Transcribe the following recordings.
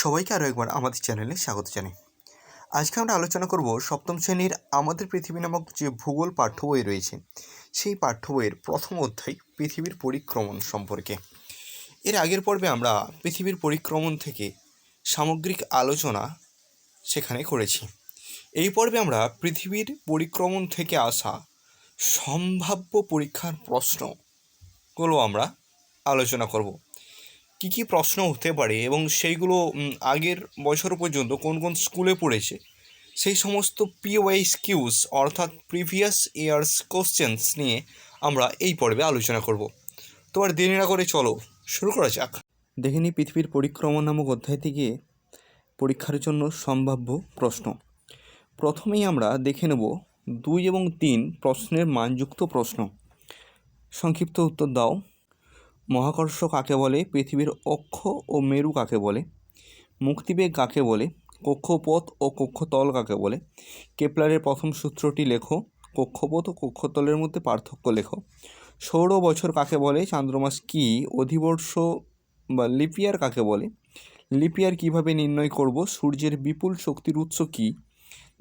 সবাইকে আরও একবার আমাদের চ্যানেলে স্বাগত জানাই। আজকে আমরা আলোচনা করব সপ্তম শ্রেণির আমাদের পৃথিবী নামক যে ভূগোল পাঠ্য বই রয়েছে, সেই পাঠ্য বইয়ের প্রথম অধ্যায় পৃথিবীর পরিক্রমণ সম্পর্কে। এর আগের পর্বে আমরা পৃথিবীর পরিক্রমণ থেকে সামগ্রিক আলোচনা সেখানে করেছি। এই পর্বে আমরা পৃথিবীর পরিক্রমণ থেকে আসা সম্ভাব্য পরীক্ষার প্রশ্নগুলো আমরা আলোচনা করব। কী কী প্রশ্ন হতে পারে এবং সেইগুলো আগের বছর পর্যন্ত কোন কোন স্কুলে পড়েছে, সেই সমস্ত পিওয়াইস কিউস অর্থাৎ প্রিভিয়াস ইয়ার্স কোশ্চেন্স নিয়ে আমরা এই পর্বে আলোচনা করব। তো আর দেরি না করে চলো, শুরু করা যাক। দেখে নিই পৃথিবীর পরিক্রমণ নামক অধ্যায় থেকে পরীক্ষার জন্য সম্ভাব্য প্রশ্ন। প্রথমেই আমরা দেখে নেব দুই এবং তিন প্রশ্নের মানযুক্ত প্রশ্ন। সংক্ষিপ্ত উত্তর দাও। মহাকর্ষ কাকে বলে? পৃথিবীর অক্ষ ও মেরু কাকে বলে? মুক্তিবেগ কাকে বলে? কক্ষপথ ও কক্ষতল কাকে বলে? কেপলারের প্রথম সূত্রটি লেখো। কক্ষপথ ও কক্ষতলের মধ্যে পার্থক্য লেখো। সৌর বছর কাকে বলে? চান্দ্রমাস কী? অধিবর্ষ বা লিপিয়ার কাকে বলে? লিপিয়ার কীভাবে নির্ণয় করব? সূর্যের বিপুল শক্তির উৎস কী?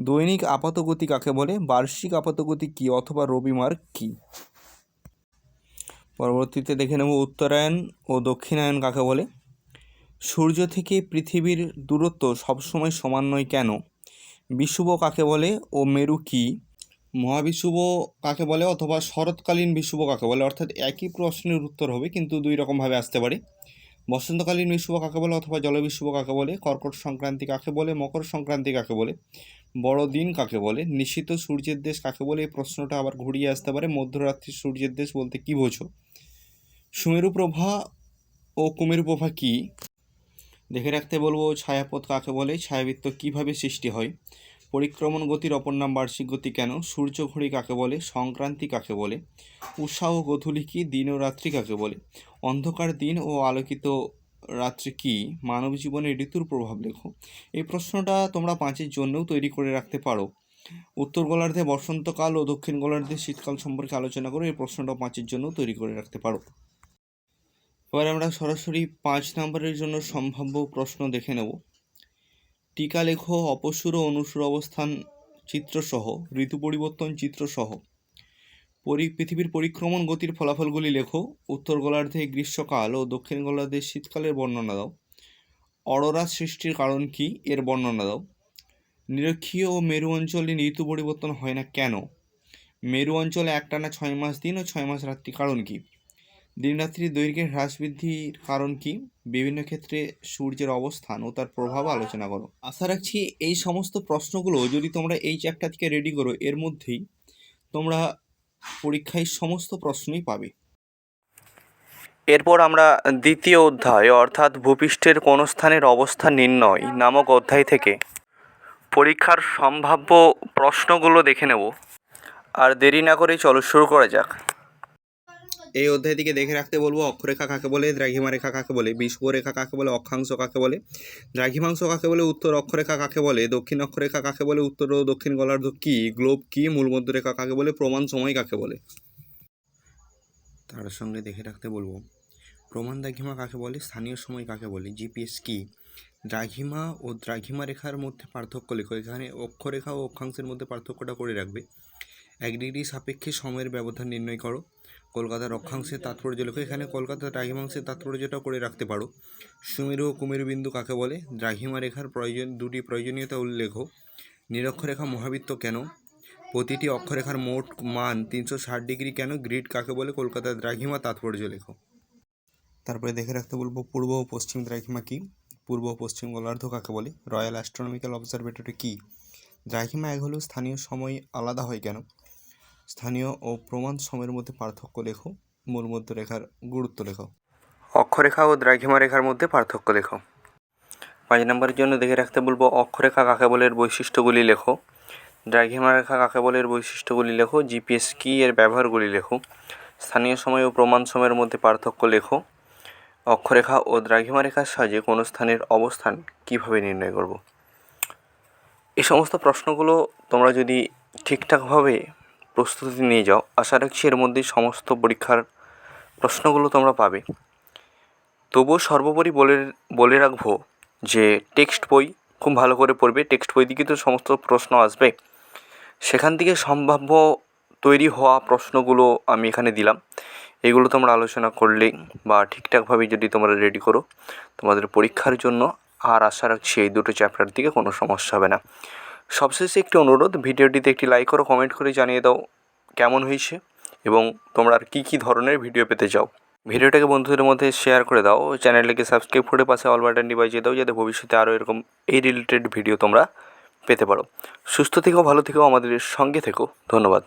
দৈনিক আপাতগতি কাকে বলে? বার্ষিক আপাতগতি কী? অথবা রবিমার্ক কী? পরবর্তীতে দেখে নেব উত্তরায়ণ ও দক্ষিণায়ন কাকে বলে। সূর্য থেকে পৃথিবীর দূরত্ব সবসময় সমান নয় কেন? বিষুব কাকে বলে ও মেরু কী? মহাবিষুব কাকে বলে অথবা শরৎকালীন বিষুব কাকে বলে? অর্থাৎ একই প্রশ্নের উত্তর হবে, কিন্তু দুই রকমভাবে আসতে পারে। বসন্তকালীন বিষুব কাকে বলে অথবা জলবিষুব কাকে বলে? কর্কট সংক্রান্তি কাকে বলে? মকর সংক্রান্তি কাকে বলে? বড়দিন কাকে বলে? নিশ্চিত সূর্যের দেশ কাকে বলে? এই প্রশ্নটা আবার ঘুরিয়ে আসতে পারে। মধ্যরাত্রির সূর্যের দেশ বলতে কী বোঝো? সুমেরু প্রভা ও কুমেরু প্রভা কী? দেখে রাখতে বলব, ছায়াপথ কাকে বলে? ছায়াবৃত্ত কীভাবে সৃষ্টি হয়? পরিক্রমণ গতির অপর নাম বার্ষিক গতি কেন? সূর্য ঘড়ি কাকে বলে? সংক্রান্তি কাকে বলে? ও গোধূলি কি? দিন ও রাত্রি কাকে বলে? অন্ধকার দিন ও আলোকিত রাত্রি কি? মানব জীবনে ঋতুর প্রভাব লেখো। এই প্রশ্নটা তোমরা পাঁচের জন্যও তৈরি করে রাখতে পারো। উত্তর গোলার্ধে বসন্তকাল ও দক্ষিণ গোলার্ধে শীতকাল সম্পর্কে আলোচনা করে এই প্রশ্নটা পাঁচের জন্যও তৈরি করে রাখতে পারো। এবার আমরা সরাসরি পাঁচ নম্বরের জন্য সম্ভাব্য প্রশ্ন দেখে নেব। টিকা লেখো, অপসুর অনুসুর অবস্থান চিত্রসহ, ঋতু পরিবর্তন চিত্রসহ। পরি, পৃথিবীর পরিক্রমণ গতির ফলাফলগুলি লেখো, উত্তর গোলার্ধে গ্রীষ্মকাল ও দক্ষিণ গোলার্ধে শীতকালের বর্ণনা দাও। অরোরা সৃষ্টির কারণ কি, এর বর্ণনা দাও। নিরক্ষীয় ও মেরু অঞ্চলে ঋতু পরিবর্তন হয় না কেন? মেরু অঞ্চলে একটানা ছয় মাস দিন ও ছয় মাস রাত্রি কারণ কি? দিনরাত্রির দৈর্ঘ্যের হ্রাস বৃদ্ধির কারণ কি? বিভিন্ন ক্ষেত্রে সূর্যের অবস্থান ও তার প্রভাব আলোচনা করো। আশা রাখছি এই সমস্ত প্রশ্নগুলো যদি তোমরা এই চ্যাপ্টার থেকে রেডি করো, এর মধ্যেই তোমরা পরীক্ষায় সমস্ত প্রশ্নই পাবে। এরপর আমরা দ্বিতীয় অধ্যায়, অর্থাৎ ভূপৃষ্ঠের কোন স্থানের অবস্থান নির্ণয় নামক অধ্যায় থেকে পরীক্ষার সম্ভাব্য প্রশ্নগুলো দেখে নেব। আর দেরি না করে চলো শুরু করা যাক। এই অধ্যায় থেকে দেখে রাখতে বলব অক্ষরেখা কাকে বলে দ্রাঘিমা রেখা কাকে বলে বিষুবরেখা কাকে বলে অক্ষাংশ কাকে বলে দ্রাঘিমাংশ কাকে বলে উত্তর অক্ষরেখা কাকে বলে দক্ষিণ অক্ষরেখা কাকে বলে উত্তর ও দক্ষিণ গোলার্ধ কী গ্লোব কী মূলমধ্যরেখা কাকে বলে প্রমাণ সময় কাকে বলে তার সঙ্গে দেখে রাখতে বলব প্রমাণ দ্রাঘিমা কাকে বলে স্থানীয় সময় কাকে বলে জিপিএস কি দ্রাঘিমা ও দ্রাঘিমা রেখার মধ্যে পার্থক্য লেখো এখানে অক্ষরেখা ও অক্ষাংশের মধ্যে পার্থক্যটা করে রাখবে এক ডিগ্রি সাপেক্ষে সময়ের ব্যবধান নির্ণয় করো কলকাতার অক্ষাংশের তাৎপর্য লেখো এখানে কলকাতার দ্রাঘিমাংশের তাৎপর্যটা করে রাখতে পারো। সুমেরু ও কুমেরু বিন্দু কাকে বলে? দ্রাঘিমা রেখার প্রয়োজন, দুটি প্রয়োজনীয়তা উল্লেখ। নিরক্ষরেখা মহাবৃত্ত কেন? প্রতিটি অক্ষরেখার মোট মান তিনশো ষাট ডিগ্রি কেন? গ্রিড কাকে বলে? কলকাতার দ্রাঘিমা তাৎপর্য লেখো। তারপরে দেখে রাখতে বলব, পূর্ব ও পশ্চিম দ্রাঘিমা কী? পূর্ব ও পশ্চিম গোলার্ধ কাকে বলে? রয়্যাল অ্যাস্ট্রোনমিক্যাল অবজারভেটরি কী? দ্রাঘিমা এক হলেও স্থানীয় সময় আলাদা হয় কেন? স্থানীয় ও প্রমাণ সময়ের মধ্যে পার্থক্য লেখো। মূল মধ্য রেখার গুরুত্ব লেখো। অক্ষরেখা ও দ্রাঘিমা রেখার মধ্যে পার্থক্য লেখো। পাঁচ নম্বরের জন্য দেখে রাখতে বলব, অক্ষরেখা কাকে বলে এর বৈশিষ্ট্যগুলি লেখো। দ্রাঘিমা রেখা কাকে বলে এর বৈশিষ্ট্যগুলি লেখো, জিপিএস কি এর ব্যবহারগুলি লেখো। স্থানীয় সময় ও প্রমাণ সময়ের মধ্যে পার্থক্য লেখো। অক্ষরেখা ও দ্রাঘিমা রেখার সাহায্যে কোনো স্থানের অবস্থান কীভাবে নির্ণয় করব? এই সমস্ত প্রশ্নগুলো তোমরা যদি ঠিকঠাকভাবে প্রস্তুতি নিয়ে যাও। আশা রাখছি এর মধ্যে সমস্ত পরীক্ষার প্রশ্নগুলো তোমরা পাবে। তবুও সর্বোপরি বলে বলে রাখব যে টেক্সট বই খুব ভালো করে পড়বে। টেক্সট বই থেকে তো সমস্ত প্রশ্ন আসবে। সেখান থেকে সম্ভাব্য তৈরি হওয়া প্রশ্নগুলো আমি এখানে দিলাম। এগুলো তোমরা আলোচনা করলেই বা ঠিকঠাকভাবে যদি তোমরা রেডি করো, তোমাদের পরীক্ষার জন্য। আর আশা রাখছি এই দুটো চ্যাপ্টার দিকে কোনো সমস্যা হবে না। সবশেষে একটি অনুরোধ, ভিডিওটিতে একটি লাইক করো কমেন্ট করে জানিয়ে দাও কেমন হয়েছে এবং তোমরা আর কী কী ধরনের ভিডিও পেতে চাও। ভিডিওটাকে বন্ধুদের মধ্যে শেয়ার করে দাও চ্যানেলটিকে সাবস্ক্রাইব করে পাশে অল বাটনটি বাজিয়ে দাও, যাতে ভবিষ্যতে আরও এরকম এই রিলেটেড ভিডিও তোমরা পেতে পারো। সুস্থ থেকেও ভালো থেকেও আমাদের সঙ্গে থেকো। ধন্যবাদ।